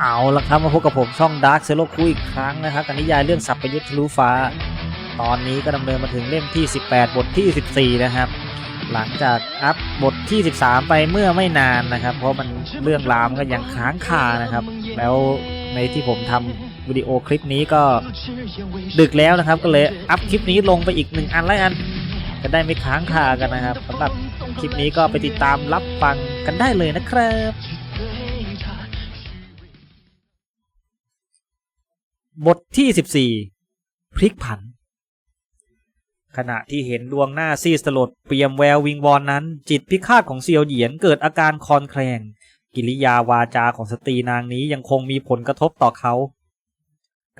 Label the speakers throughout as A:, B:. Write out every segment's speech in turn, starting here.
A: เอาละครับมาพบกับผมช่อง Dark z e r o คุยอีกครั้งนะครับกับนิยายเรื่องสัพพยุทธทะลุฟ้า ตอนนี้ก็ดำเนินมาถึงเล่มที่ 18 บทที่ 14 นะครับ หลังจากอัพบทที่ 13 ไปเมื่อไม่นานนะครับ เพราะมันเรื่องราวมันก็ยังค้างคานะครับ แล้วในที่ผมทำวิดีโอคลิปนี้ก็ดึกแล้วนะครับ ก็เลยอัพคลิปนี้ลงไปอีกหนึ่งอันแล้วกันจะได้ไม่ค้างคากันนะครับสำหรับคลิปนี้ก็ไปติดตามรับฟังกันได้เลยนะครับ บทที่ 14 พลิกผัน ขณะที่เห็นดวงหน้าซีสลดเปี่ยมแวววิงวอนนั้น จิตพิฆาตของเซียวเหยียนเกิดอาการคลอนแคลง กิริยาวาจาของสตรีนางนี้ยังคงมีผลกระทบต่อเขา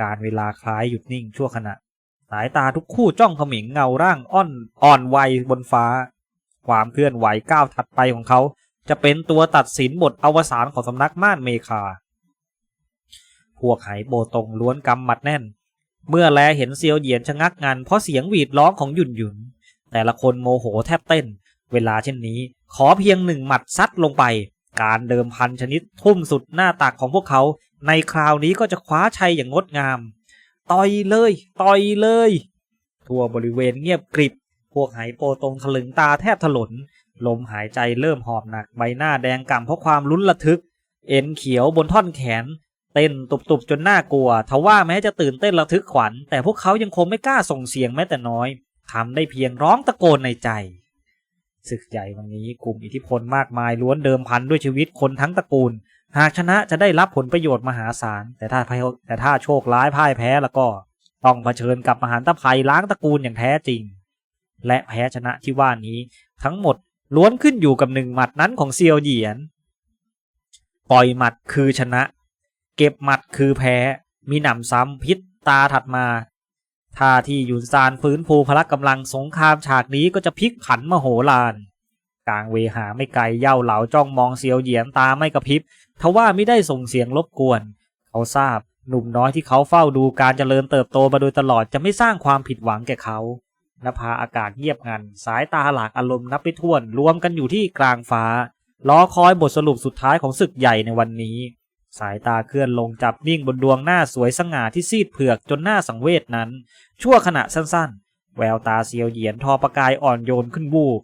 A: การเวลาคล้ายหยุดนิ่งชั่วขณะ สายตาทุกคู่จ้องเขมิงเงาร่างอ่อนอ่อนวัยบนฟ้า ความเคลื่อนไหวก้าวถัดไปของเขา จะเป็นตัวตัดสินบทอวสานของสำนักม่านเมคา วกไหโบตงล้วนกำหมัดแน่น เมื่อแลเห็นเซียวเหยียนชะงักงันเพราะเสียงหวีดร้องของหยุ่นหยุนแต่ละคนโมโหแทบเต้น เวลาเช่นนี้ ขอเพียงหนึ่งหมัดซัดลงไป การเดิมพันชนิดทุ่มสุดหน้าตักของพวกเขา ในคราวนี้ก็จะคว้าชัยอย่างงดงาม ต่อยเลย ต่อยเลย ทั่วบริเวณเงียบกริบ พวกไหโปตงถลึงตาแทบถลน ลมหายใจเริ่มหอบหนักใบหน้าแดงก่ำเพราะความลุ้นระทึก เอ็นเขียวบนท่อนแขน เต้นตุบๆจนน่ากลัว ทว่าแม้จะตื่นเต้นระทึกขวัญ แต่พวกเขายังคงไม่กล้าส่งเสียงแม้แต่น้อยทำได้เพียงร้องตะโกนในใจ ศึกใหญ่วันนี้กลุ่มอิทธิพลมากมายล้วนเดิมพันด้วยชีวิตคนทั้งตระกูล หากชนะจะได้รับผลประโยชน์มหาศาล แต่ถ้าแต่ถ้าโชคร้ายพ่ายแพ้แล้วก็ ต้องเผชิญกับมหันตภัยล้างตระกูลอย่างแท้จริง และแพ้ชนะที่ว่านี้ ทั้งหมดล้วนขึ้นอยู่กับหนึ่งหมัดนั้นของเซียวเหยียน ปล่อยหมัดคือชนะ เก็บหมัดคือแพ้ มีหนำซ้ำพิษตาถัดมาท่าที่ยุนซานฟื้นฟูพละกำลังสงครามฉากนี้ก็จะพลิกผันมโหฬารกลางเวหาไม่ไกลเย่าเหลาจ้องมองเซียวเหยียนตาไม่กระพริบทว่าไม่ได้ส่งเสียงรบกวน เขาทราบหนุ่มน้อยที่เขาเฝ้าดูการเจริญเติบโตมาโดยตลอดจะไม่สร้างความผิดหวังแก่เขานภาอากาศเงียบงัน สายตาหลากอารมณ์นับไปถ้วนรวมกันอยู่ที่กลางฟ้ารอคอยบทสรุปสุดท้ายของศึกใหญ่ในวันนี้ สายตาเคลื่อนลงจับนิ่งบนดวงหน้าสวยสง่าที่ซีดเผือกจนหน้าสังเวชนั้น ชั่วขณะสั้นๆ แววตาเซียวเหยียนทอประกายอ่อนโยนขึ้นวูบ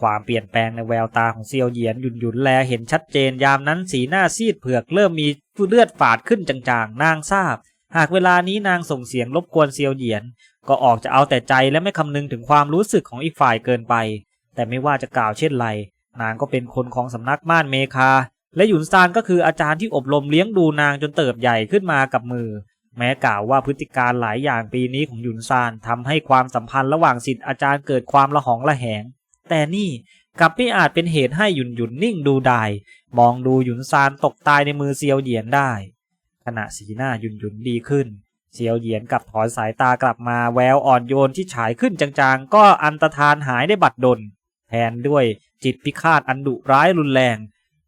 A: ความเปลี่ยนแปลงในแววตาของเซียวเหยียนหยุนหยุนแลเห็นชัดเจนยามนั้นสีหน้าซีดเผือกเริ่มมีเลือดฝาดขึ้นจางๆ นางทราบ หากเวลานี้นางส่งเสียงรบกวนเซียวเหยียน ก็ออกจะเอาแต่ใจและไม่คำนึงถึงความรู้สึกของอีกฝ่ายเกินไป แต่ไม่ว่าจะกล่าวเช่นไร นางก็เป็นคนของสำนักม่านเมคา และหยุนซานก็คืออาจารย์ที่อบรมเลี้ยงดูนางจนเติบใหญ่ขึ้นมากับมือ แม้กล่าวว่าพฤติการหลายอย่างปีนี้ของหยุนซานทำให้ความสัมพันธ์ระหว่างศิษย์อาจารย์เกิดความละหองละแหง แต่นี่กลับไม่อาจเป็นเหตุให้หยุนหยุนนิ่งดูดายมองดูหยุนซานตกตายในมือเซียวเหยียนได้ ขณะสีหน้าหยุนหยุนดีขึ้นเซียวเหยียนกลับถอนสายตากลับมาแววอ่อนโยนที่ฉายขึ้นจางๆ ก็อันตรธานหายได้บัดดล แทนด้วยจิตพิฆาตอันดุร้ายรุนแรง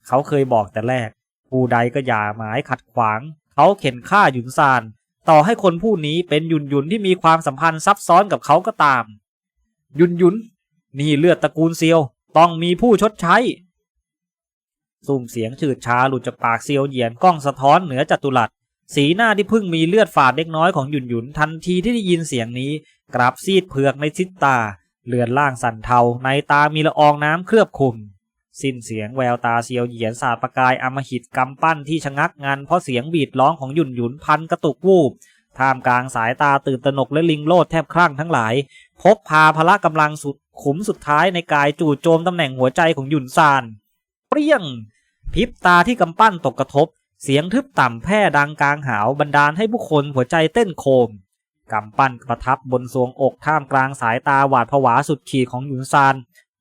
A: เขาเคยบอกแต่แรก ผู้ใดก็อย่าหมายขัดขวาง เขาเข็นฆ่าหยุนซาน ต่อให้คนผู้นี้เป็นหยุนหยุนที่มีความสัมพันธ์ซับซ้อนกับเขาก็ตาม หยุนหยุนนี่เลือดตระกูลเซียว ต้องมีผู้ชดใช้สุ่มเสียงฉืดชาหลุดจากปากเซียวเหยียนกล้องสะท้อนเหนือจัตุรัส สีหน้าที่เพิ่งมีเลือดฝาดเล็กน้อยของหยุนหยุนทันทีที่ได้ยินเสียงนี้ กราบซีดเผือกในทิศตา เลือนล่างสั่นเทาในตามีละอองน้ำเคลือบคลุม สิ้นเสียงแววตาเซียวเหยียนสาประกายอมหิตกำปั้นที่ชะงักงันเพราะเสียงบีดร้องของหยุนหยุนพันกระตุกวูบท่ามกลางสายตาตื่นตระหนกและลิงโลดแทบคลั่งทั้งหลาย พกพาพละกำลังสุดขุมสุดท้ายในกายจู่โจมตำแหน่งหัวใจของหยุนซาน เปรี้ยง พิบตาที่กำปั้นตกกระทบ เสียงทึบต่ำแพร่ดังกลางหาวบันดาลให้ผู้คนหัวใจเต้นโคมกำปั้นประทับบนทรวงอกท่ามกลางสายตาหวาดผวาสุดขีดของหยุนซาน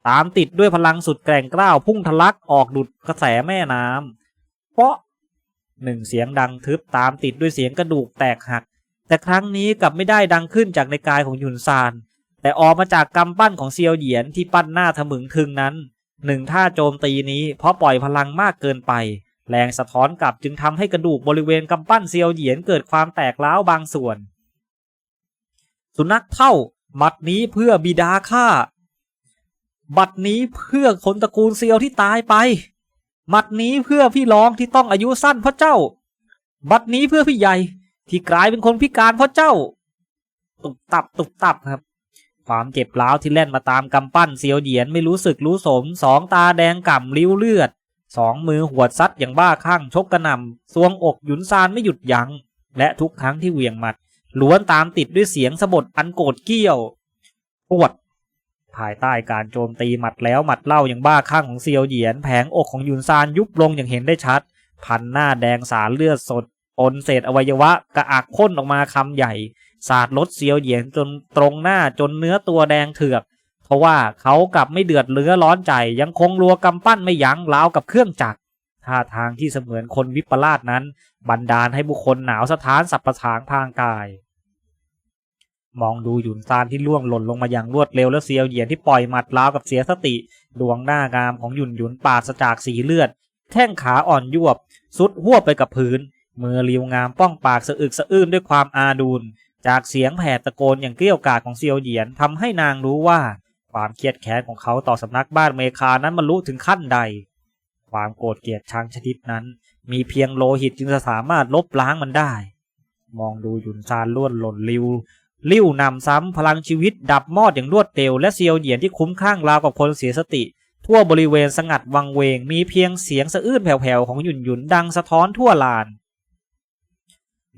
A: ตามติดด้วยพลังสุดแกร่งกล้าวพุ่งทะลักออกดุดกระแสแม่น้ำเพราะหนึ่งเสียงดังทึบตามติดด้วยเสียงกระดูกแตกหัก แต่ครั้งนี้กลับไม่ได้ดังขึ้นจากในกายของหยุนซาน แต่ออกมาจากกำปั้นของเซียวเหยียนที่ปั้นหน้าทะมึงทึงนั้นหนึ่งท่าโจมตีนี้เพราะปล่อยพลังมากเกินไป แรงสะท้อนกลับจึงทำให้กระดูกบริเวณกำปั้นเซียวเหยียนเกิดความแตกร้าวบางส่วน สุนัขเท่าบัดนี้เพื่อบิดาข้า บัดนี้เพื่อคนตระกูลเซียวที่ตายไปหมัดนี้เพื่อพี่ร้องที่ต้องอายุสั้นเพราะเจ้า บัดนี้เพื่อพี่ใหญ่ที่กลายเป็นคนพิการเพราะเจ้า ตุบตับตุบตับครับ ความเจ็บร้าวที่แล่นมาตามกำปั้นเสียวเหยียนไม่รู้สึกรู้สม สองตาแดงก่ำริ้วเลือด สองมือหวดซัดอย่างบ้าคลั่งชกกระหน่ำสวงอกหยุนซานไม่หยุดยัง้ง และทุกครั้งที่เหวี่ยงหมัดล้วนตามติดด้วยเสียงสะบดอันโกรธเกี้ยวปวด ภายใต้การโจมตีหมัดแล้วหมัดเล่าอย่างบ้าคลั่งของเซียวเหยียน แผงอกของยุนซานยุบลงอย่างเห็นได้ชัด พันหน้าแดงสารเลือดสดปนเศษอวัยวะกระอักพ่นออกมาคำใหญ่ สาดลดเซียวเหยียนจนตรงหน้าจนเนื้อตัวแดงเถือก เพราะว่าเขากลับไม่เดือดเลือร้อนใจ ยังคงรัวกำปั้นไม่ยั้งราวกับเครื่องจักรท่าทางที่เสมือนคนวิปลาสนั้น บันดาลให้บุคคลหนาวสะท้านสับประสางทางกาย มองดูหยุนซานที่ล่วงหล่นลงมาอย่างรวดเร็วและเซียวเหยียนที่ปล่อยหมัดราวกับเสียสติ ดวงหน้างามของหยุนหยุนปราศจากสีเลือด แข้งขาอ่อนยวบ สุดหัวไปกับพื้น มือริวงามป้องปากสะอึกสะอื้นด้วยความอาดูลจากเสียงแผดตะโกนอย่างเกลี้ยวกาดของเซียวเหยียนทำให้นางรู้ว่า ความเครียดแค้นของเขาต่อสำนักบ้านเมคานั้นบรรลุถึงขั้นใด ความโกรธเกลียดชังชนิดนั้น มีเพียงโลหิตจึงจะสามารถลบล้างมันได้ มองดูหยุนซานล้วนหล่นริว ลิ้วนำซ้ำพลังชีวิตดับมอดอย่างรวดเร็วและเซียวเหยียนที่คุ้มข้างราวกับคนเสียสติ ทั่วบริเวณสงัดวังเวง มีเพียงเสียงสะอื้นแผ่วๆของหยุนหยุนดังสะท้อนทั่วลาน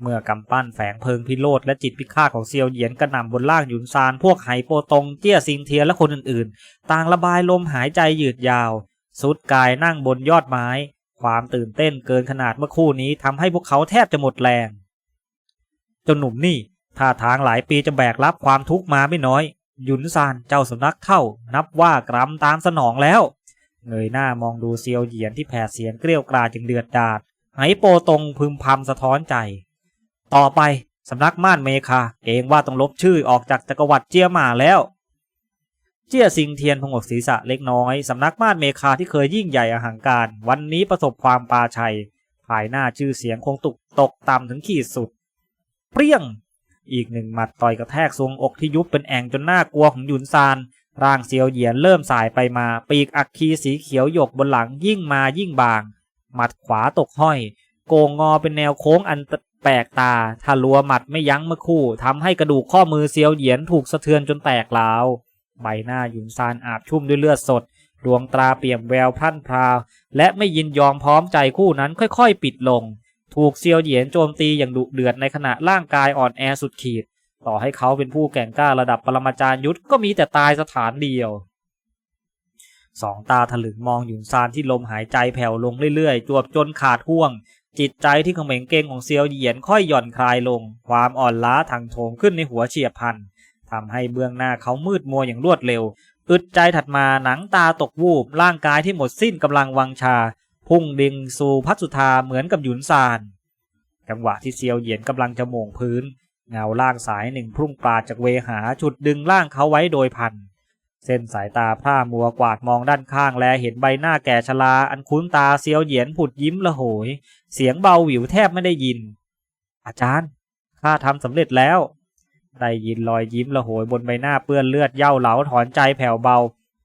A: เมื่อกำปั้นแฝงเพลิงพิโรธและจิตพิฆาตของเซียวเหยียนกระหน่ำบนล่างหยุนซานพวกไหโปตงเจี้ยซิงเทียและคนอื่นๆ ต่างระบายลมหายใจยืดยาว สุดกายนั่งบนยอดไม้ ความตื่นเต้นเกินขนาดเมื่อคู่นี้ทำให้พวกเขาแทบจะหมดแรงเจ้าหนุ่มนี่ ท่าทางหลายปีจะแบกรับความทุกข์มาไม่น้อยหยุนซานเจ้าสำนักเท่านับว่ากรำตามสนองแล้ว เงยหน้ามองดูเซียวเหยียนที่แผดเสียงเกลี้ยวกราจึงเดือดดาดไหโปตรงพึมพำสะท้อนใจ ต่อไปสำนักม่านเมคาเกรงว่าต้องลบชื่อออกจากจักรวรรดิเจียหมาแล้ว เจียซิงเทียนพงกศีรษะเล็กน้อยสำนักม่านเมคาที่เคยยิ่งใหญ่อหังการ วันนี้ประสบความปาชัย ภายหน้าชื่อเสียงคงตกตกต่ำถึงขีดสุด เปรี้ยง อีกหนึ่งหมัดต่อยกระแทกทรวงอกที่ยุบเป็นแอ่งจนน่ากลัวของหยุนซาน ร่างเซียวเหยียนเริ่มสายไปมา ปีกอักคีสีเขียวหยกบนหลังยิ่งมายิ่งบาง หมัดขวาตกห้อย โกงงอเป็นแนวโค้งอันแปลกตาถ้ารัวหมัดไม่ยั้งเมื่อคู่ทำให้กระดูกข้อมือเซียวเหยียนถูกสะเทือนจนแตกร้าวใบหน้าหยุนซานอาบชุ่มด้วยเลือดสด ดวงตาเปี่ยมแววพรั่นพราว และไม่ยินยอมพร้อมใจคู่นั้นค่อยๆ ปิดลง ถูกเซียวเหยียนโจมตีอย่างดุเดือดในขณะร่างกายอ่อนแอสุดขีด ต่อให้เขาเป็นผู้แก่งกล้าระดับปรมาจารย์ยุทธก็มีแต่ตายสถานเดียว สองตาถลึงมองหยุนซานที่ลมหายใจแผ่วลงเรื่อยๆ จวบจนขาดห่วง จิตใจที่เขม็งเกงของเซียวเหยียนค่อยหย่อนคลายลง ความอ่อนล้าทางโถมขึ้นในหัวเฉียบพันทำให้เบื้องหน้าเขามืดมัวอย่างรวดเร็วอึดใจถัดมาหนังตาตกวูบร่างกายที่หมดสิ้นกำลังวังชา พุ่งดิ่งสู่พัสุธาเหมือนกับหยุนซานจังหวะที่เซียวเหยียนกำลังจะโมงพื้น เงาล่างสายหนึ่งพุ่งปราจากเวหาจุดดึงร่างเขาไว้โดยพัน เส้นสายตาพร่ามัวกวาดมองด้านข้างแลเห็นใบหน้าแก่ชราอันคุ้นตาเซียวเหยียนผุดยิ้มละโหย เสียงเบาหวิวแทบไม่ได้ยิน อาจารย์ข้าทำสำเร็จแล้วได้ยินรอยยิ้มละโหยบนใบหน้าเปื้อนเลือดเย่าเหลาถอนใจแผ่วเบา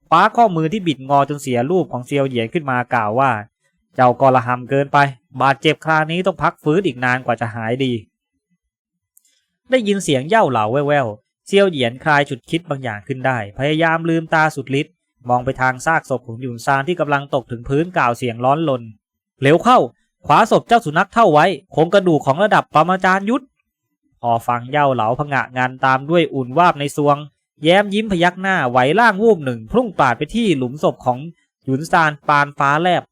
A: คว้าข้อมือที่บิดงอจนเสียรูปของเซียวเหยียนขึ้นมากล่าวว่า เจ้าก็ระหำเกินไป บาดเจ็บคราวนี้ต้องพักฟื้นอีกนานกว่าจะหายดี ได้ยินเสียงเย่าเหล่าแว่วๆเซียวเหยียนคลายฉุดคิดบางอย่างขึ้นได้ พยายามลืมตาสุดฤทธิ์มองไปทางซากศพของหยุนซานที่กำลังตกถึงพื้นกล่าวเสียงร้อนลนเร็วเข้า ขวาศพเจ้าสุนัขเท่าไว้คงกระดูกของระดับปรมาจารย์ยุทธพอฟังเย่าเหลาพงะงานตามด้วยอุ่นวาบในซวง แย้มยิ้มพยักหน้าไหวร่างวูบหนึ่ง พุ่งปาดไปที่หลุมศพของหยุนซานปานฟ้าแลบ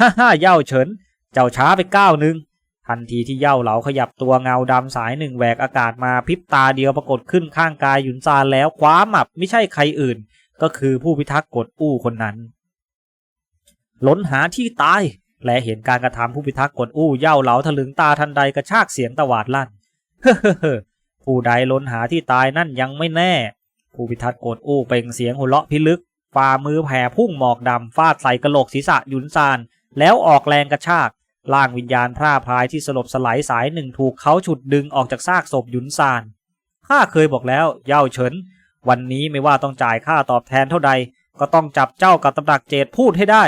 A: ฮ่าฮ่าเย่าเฉิน เจ้าช้าไปก้าวหนึ่งทันทีที่เย่าเหลาขยับตัวเงาดำสายหนึ่งแหวกอากาศมาพริบตาเดียวปรากฏขึ้นข้างกายหยุนซานแล้วคว้าหมับไม่ใช่ใครอื่น ก็คือผู้พิทักษ์กฎอู้คนนั้นล้นหาที่ตาย และเห็นการกระทำผู้พิทักษ์กฎอู้เย่าเหลาถลึงตาทันใดกระชากเสียงตวาดลั่นเฮ้อผู้ใดล้นหาที่ตายนั่นยังไม่แน่ ผู้พิทักษ์กฎอู้เป่งเสียงหัวเราะพิลึกฝ่ามือแผ่พุ่งหมอกดำฟาดใส่กระโหลกศีรษะหยุนซาน แล้วออกแรงกระชากล่างวิญญาณพร่าพายที่สลบสลายสายหนึ่งถูกเขาฉุดดึงออกจากซากศพหยุนซานข้าเคยบอกแล้วเย่าเฉิน วันนี้ไม่ว่าต้องจ่ายค่าตอบแทนเท่าใด ก็ต้องจับเจ้ากับตำหนักเจดพูดให้ได้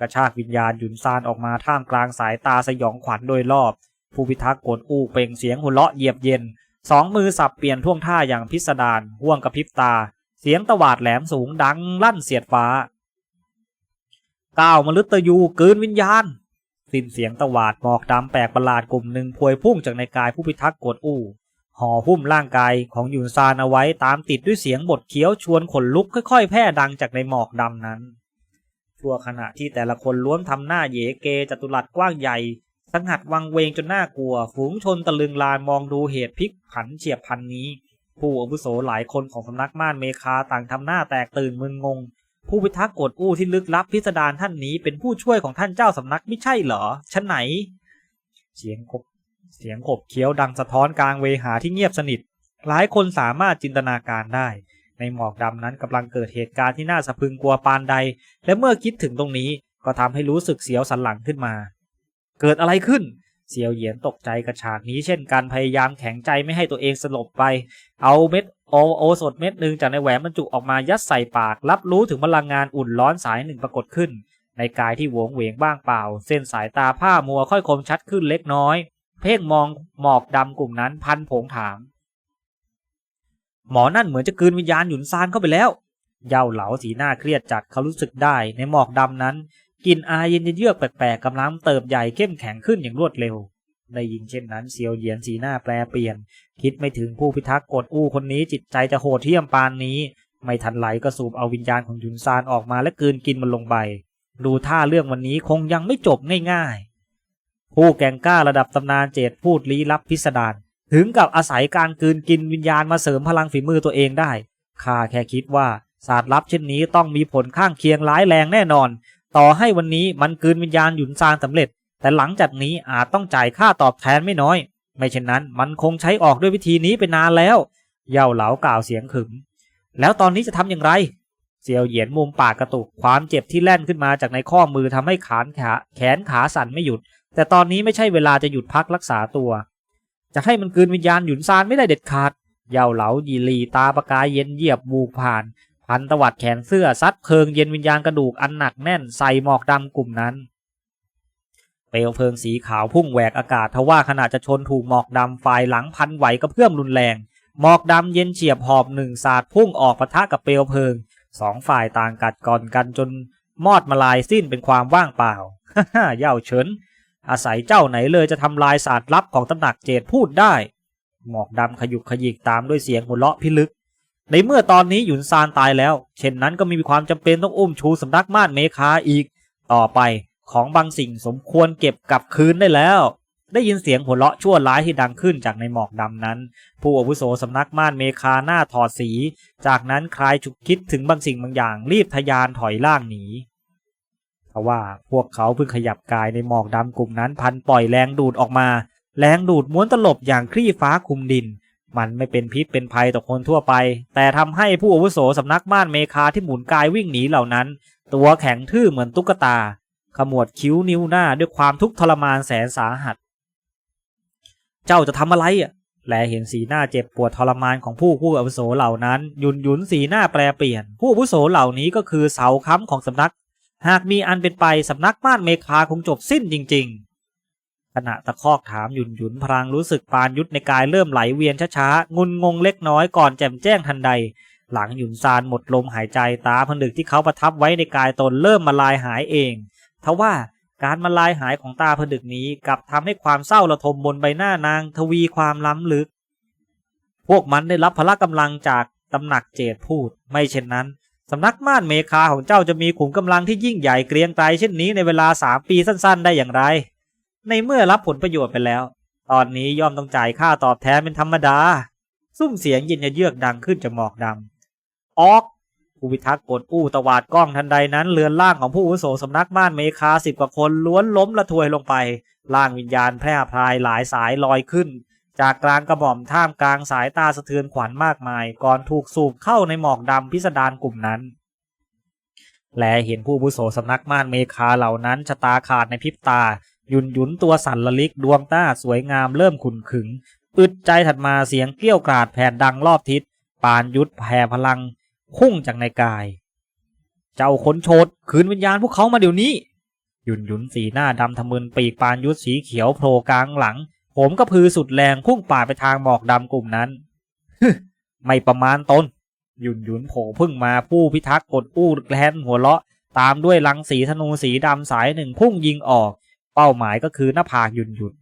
A: กระชากวิญญาณหยุนซานออกมาท่ามกลางสายตาสยองขวัญโดยรอบ ผู้พิทักษ์กดอู้เป่งเสียงหัวเราะเหยียบเย็น สองมือสับเปลี่ยนท่วงท่าอย่างพิสดารห่วงกระพริบตา เสียงตวาดแหลมสูงดังลั่นเสียดฟ้า ก้าวมฤตยูกินวิญญาณ สิ้นเสียงตวาดหมอกดำแปลกประหลาดกลุ่มหนึ่งพวยพุ่งจากในกายผู้พิทักษ์กดอู้ห่อหุ้มร่างกายของหยุนซานเอาไว้ตามติดด้วยเสียงบทเคี้ยวชวนขนลุกค่อยๆแพร่ดังจากในหมอกดำนั้นชั่วขณะที่แต่ละคนล้วนทำหน้าเยเกจัตุรัสกว้างใหญ่ สังหัดวังเวงจนน่ากลัว ฝูงชนตะลึงลานมองดูเหตุพลิกผันเฉียบพันนี้ ผู้อาวุโสหลายคนของสำนักม่านเมคาต่างทำหน้าแตกตื่นมึนงง ผู้พิทักษ์กดอู้ที่ลึกลับพิสดารท่านนี้เป็นผู้ช่วยของท่านเจ้าสำนักไม่ใช่เหรอชั้นไหน เสียงขบเสียงขบเคี้ยวดังสะท้อนกลางเวหาที่เงียบสนิท หลายคนสามารถจินตนาการได้ ในหมอกดำนั้นกำลังเกิดเหตุการณ์ที่น่าสะพึงกลัวปานใด และเมื่อคิดถึงตรงนี้ก็ทำให้รู้สึกเสียวสันหลังขึ้นมา เกิดอะไรขึ้นเสียวเหยียนตกใจกระฉากนี้เช่นกันพยายามแข็งใจไม่ให้ตัวเองสลบไป เอาเม็ด โอโอสดเม็ดหนึ่งจากในแหวนบรรจุออกมายัดใส่ปาก รับรู้ถึงพลังงานอุ่นร้อนสายหนึ่งปรากฏขึ้น ในกายที่หวงเหวงบ้างเปล่า เส้นสายตาผ้ามัวค่อยคมชัดขึ้นเล็กน้อย เพ่งมองหมอกดำกลุ่มนั้นพันผงถาม หมอนั่นเหมือนจะกืนวิญญาณหยุนซานเข้าไปแล้ว เย่าเหลาสีหน้าเครียดจัดเขารู้สึกได้ในหมอกดำนั้นกลิ่นอายเย็นเยือกแปลกๆกำลังเติบใหญ่เข้มแข็งขึ้นอย่างรวดเร็ว ได้ยินเช่นนั้นเซียวเหยียนสีหน้าแปรเปลี่ยน คิดไม่ถึงผู้พิทักษ์กดอู้คนนี้จิตใจจะโหดเหี้ยมปานนี้ ไม่ทันไหลก็สูบเอาวิญญาณของหยุนซานออกมาและกืนกินมันลงไปดูท่าเรื่องวันนี้คงยังไม่จบง่ายๆ ผู้แก่งกล้าระดับตำนานเจดพูดลี้ลับพิสดารถึงกับอาศัยการกืนกินวิญญาณมาเสริมพลังฝีมือตัวเองได้ข้าแค่คิดว่าศาสตร์ลับเช่นนี้ต้องมีผลข้างเคียงร้ายแรงแน่นอน ต่อให้วันนี้มันกืนวิญญาณหยุนซานสำเร็จ แต่หลังจากนี้อาจต้องจ่ายค่าตอบแทนไม่น้อย ไม่เช่นนั้นมันคงใช้ออกด้วยวิธีนี้ไปนานแล้ว เย่าเหลากล่าวเสียงขึม แล้วตอนนี้จะทำอย่างไร เซียวเหยียนมุมปากกระตุกความเจ็บที่แล่นขึ้นมาจากในข้อมือทำให้ขานขาแขนขาสั่นไม่หยุด แต่ตอนนี้ไม่ใช่เวลาจะหยุดพักรักษาตัว จะให้มันกืนวิญญาณหยุนซานไม่ได้เด็ดขาด เย่าเหลายีลีตาประกายเย็นเยียบบูกผ่าน พันตวัดแขนเสื้อซัดเพลิงเย็นวิญญาณกระดูกอันหนักแน่นใส่หมอกดำกลุ่มนั้น ลวเพลิงสีขาวพุ่งแหวกอากาศทว่าขณะจะชนถูกหมอกดำฝ่ายหลังพันไหวกระเพื่อมรุนแรง หมอกดำเย็นเฉียบหอบหนึ่งสาดพุ่งออกปะทะกับเปลวเพลิงสองฝ่ายต่างกัดก่อนกันจนมอดมาลายสิ้นเป็นความว่างเปล่าฮ่าเย่าเฉินอาศัยเจ้าไหนเลยจะทำลายศาสตร์ลับของตำหนักเจดพูดได้ หมอกดำขยุกขยิกตามด้วยเสียงหัวเราะพิลึก ในเมื่อตอนนี้หยุนซานตายแล้ว เช่นนั้นก็ม่มีความจำเป็นต้องอุ้มชูสำนักม่านเมคาอีก ต่อไป ของบางสิ่งสมควรเก็บกลับคืนได้แล้ว ได้ยินเสียงหัวเราะชั่วร้ายที่ดังขึ้นจากในหมอกดำนั้น ผู้อาวุโสสำนักม่านเมคาหน้าถอดสี จากนั้นคลายฉุกคิดถึงบางสิ่งบางอย่างรีบทะยานถอยล่างหนีทว่าพวกเขาเพิ่งขยับกายในหมอกดำกลุ่มนั้นพันปล่อยแรงดูดออกมา แรงดูดม้วนตลบอย่างคลี่ฟ้าคุมดินมันไม่เป็นพิษเป็นภัยต่อคนทั่วไป แต่ทำให้ผู้อาวุโสสำนักม่านเมคาที่หมุนกายวิ่งหนีเหล่านั้น ตัวแข็งทื่อเหมือนตุ๊กตา ขมวดคิ้วนิ้วหน้าด้วยความทุกข์ทรมานแสนสาหัส เจ้าจะทำอะไรอะแลเห็นสีหน้าเจ็บปวดทรมานของผู้ผู้อาวุโสเหล่านั้น ยุนยุนสีหน้าแปรเปลี่ยน ผู้อาวุโสเหล่านี้ก็คือเสาค้ำของสำนัก หากมีอันเป็นไปสำนักม่านเมคาคงจบสิ้นจริง ๆ ขณะตะคอกถามยุนยุนพลางรู้สึกปานยุทธในกายเริ่มไหลเวียนช้าๆ งุนงงเล็กน้อยก่อนแจ่มแจ้งทันใด หลังหยุนซานหมดลมหายใจตาผนึกที่เขาประทับไว้ในกายตนเริ่มมาลายหายเอง ทว่าการมาลายหายของตาผนึกนี้กลับทำให้ความเศร้าระทมบนใบหน้านางทวีความล้ำลึก พวกมันได้รับพละกำลังจากตำหนักเจดพูด ไม่เช่นนั้นสำนักม่านเมคาของเจ้าจะมีขุมกำลังที่ยิ่งใหญ่เกรียงไกรเช่นนี้ในเวลาสามปีสั้น ๆ ได้อย่างไร ในเมื่อรับผลประโยชน์ไปแล้ว ตอนนี้ย่อมต้องจ่ายค่าตอบแทนเป็นธรรมดา ซุ้มเสียงเย็นเยือกดังขึ้นจากหมอกดำออก ผู้พิทักษ์กดอู้ตวาดกล้องทันใดนั้นเรือนล่างของผู้อุโสสำนักม่านเมคาสิบกว่าคนล้วนล้มละทวยลงไปล่างวิญญาณแพร่พรายหลายสายลอยขึ้น จากกลางกระหม่อมท่ามกลางสายตาสะเทือนขวัญมากมาย ก่อนถูกสูบเข้าในหมอกดำพิสดารกลุ่มนั้น และเห็นผู้อาวุโสสำนักม่านเมคาเหล่านั้นชะตาขาดในพริบตา ยุนยุนตัวสั่นละลิกดวงตาสวยงามเริ่มขุนขึงอึดใจถัดมาเสียงเกลี้ยวกราดแผ่นดังรอบทิศปานยุทธแผ่พลัง พุ่งจากในกาย เจ้าคนโฉดคืนวิญญาณพวกเขามาเดี๋ยวนี้ หยุนหยุนสีหน้าดำทะมึนปีกปานยุทธสีเขียวโผล่กลางหลัง ผมก็พือสุดแรงพุ่งป่าไปทางหมอกดำกลุ่มนั้นฮึไม่ประมาณตนหยุนหยุนโผล่พึ่งมาผู้พิทักษ์กดอู้แกลนหัวเราะ ตามด้วยลังสีธนูสีดำสายหนึ่งพุ่งยิงออก เป้าหมายก็คือหน้าผากหยุนหยุน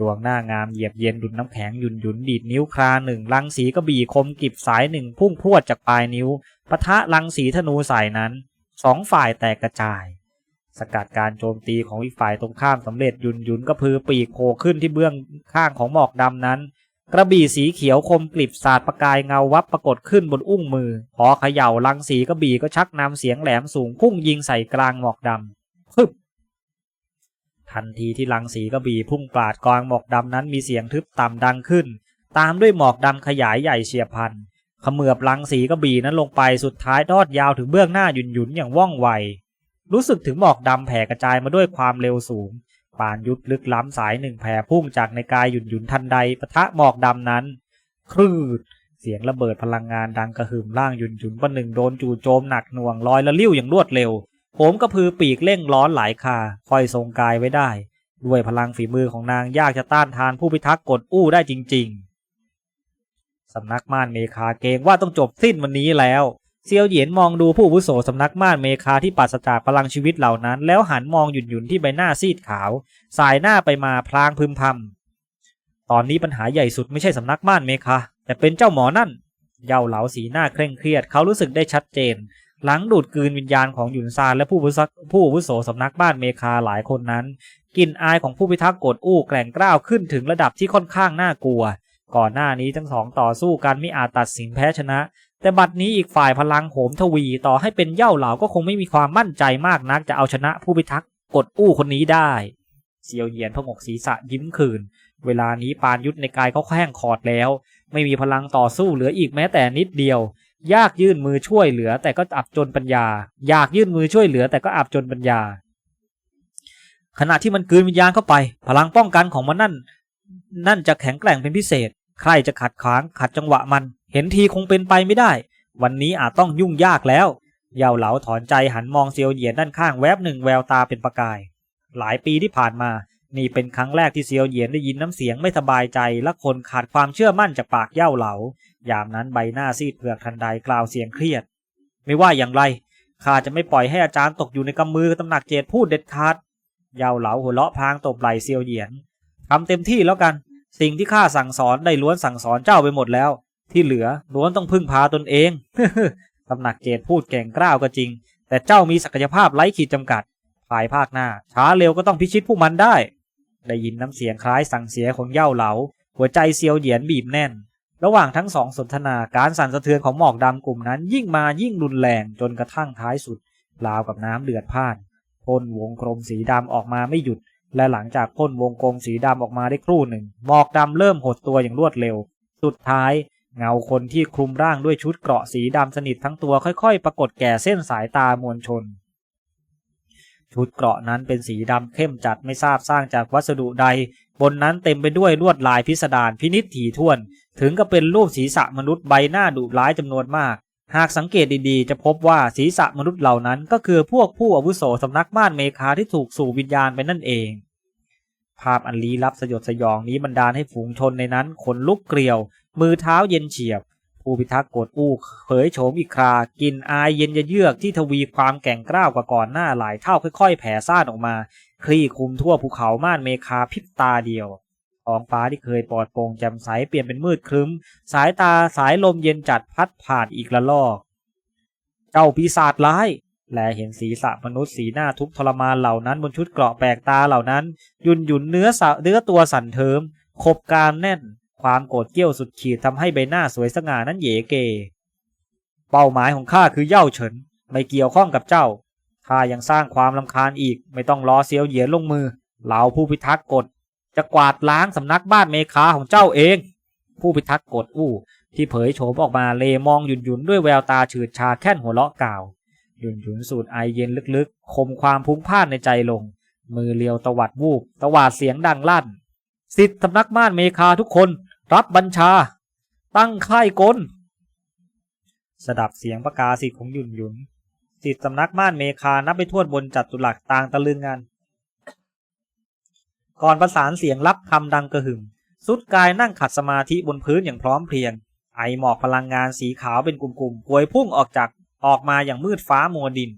A: ดวงหน้างามเหยียบเย็นดุนน้ำแข็งหยุ่นหยุนดีดนิ้วคราหนึ่งลังสีกระบี่คมกิบสายหนึ่งพุ่งพรวดจากปลายนิ้วปะทะลังสีธนูสายนั้นสองฝ่ายแตกกระจาย สกัดการโจมตีของอีกฝ่ายตรงข้ามสำเร็จหยุนหยุนก็พือปีกโผล่ขึ้นที่เบื้องข้างของหมอกดำนั้น กระบี่สีเขียวคมกลิบสาดประกายเงาวับปรากฏขึ้นบนอุ้งมือ พอเขย่าลังสีกระบี่ก็ชักนำเสียงแหลมสูงพุ่งยิงใส่กลางหมอกดำพึบ ทันทีที่ลังสีกระบี่พุ่งปราดกลางหมอกดำนั้นมีเสียงทึบต่ำดังขึ้น ตามด้วยหมอกดำขยายใหญ่เฉียบพลันเขมือบลังสีกระบี่นั้นลงไปสุดท้ายทอดยาวถึงเบื้องหน้าหยุนหยุนอย่างว่องไว รู้สึกถึงหมอกดำแผ่กระจายมาด้วยความเร็วสูงปานยุทธลึกล้ำสายหนึ่งแผ่พุ่งจากในกายหยุนหยุนทันใดปะทะหมอกดำนั้น ครืดเสียงระเบิดพลังงานดังกระหึ่มล่างหยุนหยุนประหนึ่งโดนจู่โจมหนักหน่วงลอยละลิ้วอย่างรวดเร็ว ผมกระพือปีกเร่งร้อนหลายคาค่อยทรงกายไว้ได้ ด้วยพลังฝีมือของนางยากจะต้านทานผู้พิทักษ์กดอู้ได้จริง ๆ สำนักม่านเมคาเกงว่าต้องจบสิ้นวันนี้แล้วเซียวเหยียนมองดูผู้วุโสสำนักม่านเมคาที่ปราศจากพลังชีวิตเหล่านั้น แล้วหันมองหยุ่นหยุนที่ใบหน้าซีดขาว สายหน้าไปมาพลางพึมพำตอนนี้ปัญหาใหญ่สุดไม่ใช่สำนักม่านเมคาแต่เป็นเจ้าหมอนั่นเย่าเหลาสีหน้าเคร่งเครียดเขารู้สึกได้ชัดเจน หลังดูดกลืนวิญญาณของหยุนซานและผู้วุโสผู้วุโสสำนักบ้านเมคาหลายคนนั้นกลิ่นอายของผู้พิทักษ์กดอู้แกล่งกล้าวขึ้นถึงระดับที่ค่อนข้างน่ากลัว ก่อนหน้านี้ทั้งสองต่อสู้กันไม่อาจตัดสินแพ้ชนะ แต่บัดนี้อีกฝ่ายพลังโหมทวีต่อให้เป็นเย่าเหล่าก็คงไม่มีความมั่นใจมากนักจะเอาชนะผู้พิทักษ์กดอู้คนนี้ได้เซียวเยียนพงกศีรษะยิ้มคืน เวลานี้ปานยุทธในกายเขาแข้งคอดแล้ว ไม่มีพลังต่อสู้เหลืออีกแม้แต่นิดเดียว ยากยื่นมือช่วยเหลือ แต่ก็อับจนปัญญา อยากยื่นมือช่วยเหลือ แต่ก็อับจนปัญญา ขณะที่มันกืนวิญญาณเข้าไป พลังป้องกันของมันนั่น นั่นจะแข็งแกร่งเป็นพิเศษ ใครจะขัดขวางขัดจังหวะมัน เห็นทีคงเป็นไปไม่ได้ วันนี้อาจต้องยุ่งยากแล้วเยาวเหลาถอนใจหันมองเซียวเหยียนด้านข้างแวบหนึ่งแววตาเป็นประกาย หลายปีที่ผ่านมา นี่เป็นครั้งแรกที่เซียวเหยียนได้ยินน้ำเสียงไม่สบายใจและคนขาดความเชื่อมั่นจากปากเย่าเหลา ยามนั้นใบหน้าซีดเผือกทันใดกล่าวเสียงเครียด ไม่ว่าอย่างไรข้าจะไม่ปล่อยให้อาจารย์ตกอยู่ในกำมือตำหนักเจดพูดเด็ดขาดเยาเหลาหัวเราะพางตบไหลเซียวเหยียนทำเต็มที่แล้วกัน สิ่งที่ข้าสั่งสอนได้ล้วนสั่งสอนเจ้าไปหมดแล้ว ที่เหลือล้วนต้องพึ่งพาตนเองตำหนักเจดพูดเก่งกล้าวก็จริง แต่เจ้ามีศักยภาพไร้ขีดจำกัดภายภาคหน้า ช้าเร็วก็ต้องพิชิตผู้มันได้ ได้ยินน้ำเสียงคล้ายสั่งเสียของเย่าเหลา หัวใจเซียวเหยียนบีบแน่น ระหว่างทั้งสองสนทนาการสั่นสะเทือนของหมอกดำกลุ่มนั้น ยิ่งมายิ่งรุนแรงจนกระทั่งท้ายสุดราวกับน้ำเดือดพ่านพ่นวงกลมสีดำออกมาไม่หยุด และหลังจากพ่นวงกลมสีดำออกมาได้ครู่หนึ่ง หมอกดำเริ่มหดตัวอย่างรวดเร็ว สุดท้ายเงาคนที่คลุมร่างด้วยชุดเกราะสีดำสนิททั้งตัวค่อยๆ ปรากฏแก่เส้นสายตามวลชน ชุดเกราะนั้นเป็นสีดำเข้มจัดไม่ทราบสร้างจากวัสดุใด บนนั้นเต็มไปด้วยลวดลายพิสดารพินิษถี่ถ้วน ถึงกับเป็นรูปศีรษะมนุษย์ใบหน้าดุร้ายจำนวนมาก หากสังเกตดีๆ จะพบว่าศีรษะมนุษย์เหล่านั้น ก็คือพวกผู้อาวุโสสำนักบ้านเมคาที่ถูกสู่วิญญาณไปนั่นเอง ภาพอันลี้ลับสยดสยองนี้บันดาลให้ฝูงชนในนั้นขนลุกเกลียว มือเท้าเย็นเฉียบ ผู้พิทักษ์กดอู้เผยโฉมอีกครา กินอายเย็นเยือกที่ทวีความแก่งกล้าวกว่าก่อนหน้าหลายเท่าค่อย ๆ แผ่ซ่านออกมา คลี่คลุมทั่วภูเขาม่านเมคาพิบตาเดียว ท้องฟ้าที่เคยปลอดโปร่งแจ่มใสเปลี่ยนเป็นมืดครึ้ม สายตาสายลมเย็นจัดพัดผ่านอีกละลอก เจ้าปีศาจร้ายและเห็นศีรษะมนุษย์สีหน้าทุกทรมานเหล่านั้นบนชุดเกราะแปลกตาเหล่านั้น ยุนหยุนเนื้อสะเนื้อตัวสั่นเทิมขบกามแน่น ความโกรธเกี้ยวสุดขีดทำให้ใบหน้าสวยสง่านั้นเยเก เป้าหมายของข้าคือเย่าเฉิน ไม่เกี่ยวข้องกับเจ้าข้ายังสร้างความลำคาญอีกไม่ต้องรอเซียวเหยียนลงมือ เหล่าผู้พิทักษ์กฎ จะกวาดล้างสำนักบ้านเมคาของเจ้าเอง ผู้พิทักษ์กฎอู้ ที่เผยโฉมออกมาเลมองหยุนหยุนด้วยแววตาฉืดชาแค่นหัวเราะกล่าว หยุนหยุนสูดไอเย็นลึกๆ คมความพุ่งพ่านในใจลง มือเลียวตวัดวูบตวาดเสียงดังลั่น สิทธิสำนักม่านเมคาทุกคนรับบัญชา ตั้งค่ายกลสดับเสียงประกาศสิทธิ์ของหยุนหยุนสิทธิสำนักม่านเมคานับไปทั่วบนจัตุรัสต่างตะลึงกัน ก่อนประสานเสียงรับคำดังกระหึ่มสุดกายนั่งขัดสมาธิบนพื้นอย่างพร้อมเพรียง ไอหมอกพลังงานสีขาวเป็นกลุ่มๆพวยพุ่งออกจากออกมาอย่างมืดฟ้ามัวดิน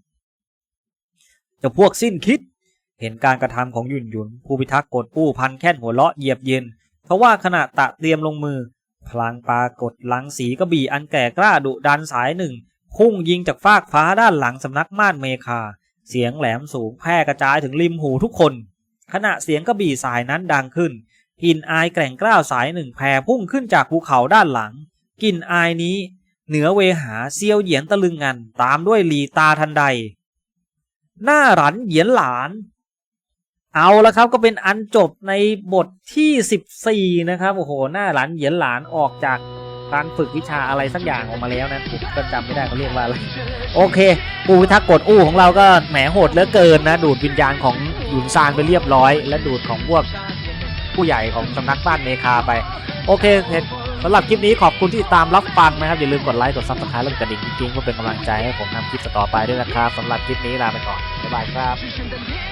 A: จะพวกสิ้นคิด เห็นการกระทำของหยุ่นหยุน ผู้พิทักษ์กดกู้พันแค่นหัวเราะเหยียบเย็นเพราะว่าขณะตะเตรียมลงมือ พลังปรากฏหลังสีกระบี่อันแก่กล้าดุดันสายหนึ่ง พุ่งยิงจากฟากฟ้าด้านหลังสำนักม่านเมคา เสียงแหลมสูงแพร่กระจายถึงริมหูทุกคน ขณะเสียงกระบี่สายนั้นดังขึ้นกลิ่นอายแกร่งกล้าวสายหนึ่งแผ่พุ่งขึ้นจากภูเขาด้านหลังกลิ่นอายนี้ เหนือเวหาเซียวเหยียนตะลึงงันตามด้วยหลีตาทันใด หน้าหลันเหยียนหลาน เอาละครับก็เป็นอันจบในบทที่ 14 นะครับโอ้โหหน้าหลานเหยียนหลานออกจากการฝึกวิชาอะไรสักอย่างออกมาแล้วนะผมก็จำไม่ได้เขาเรียกว่าอะไรโอเค ปูพิทักษ์กดอู้ของเราก็แหมโหดเหลือเกินนะ ดูดวิญญาณของ หยุนซานไปเรียบร้อย และดูดของพวกผู้ใหญ่ของสำนักบ้านเมคาไป โอเคเห็นสำหรับคลิปนี้ขอบคุณที่ติดตามรับฟังนะครับ อย่าลืมกดไลค์กดซับสไครต์และกดกระดิ่งจริงๆเพื่อเป็นกำลังใจให้ผมทำคลิปต่อไปด้วยนะครับสำหรับคลิปนี้ลาไปก่อนบ๊ายบายครับ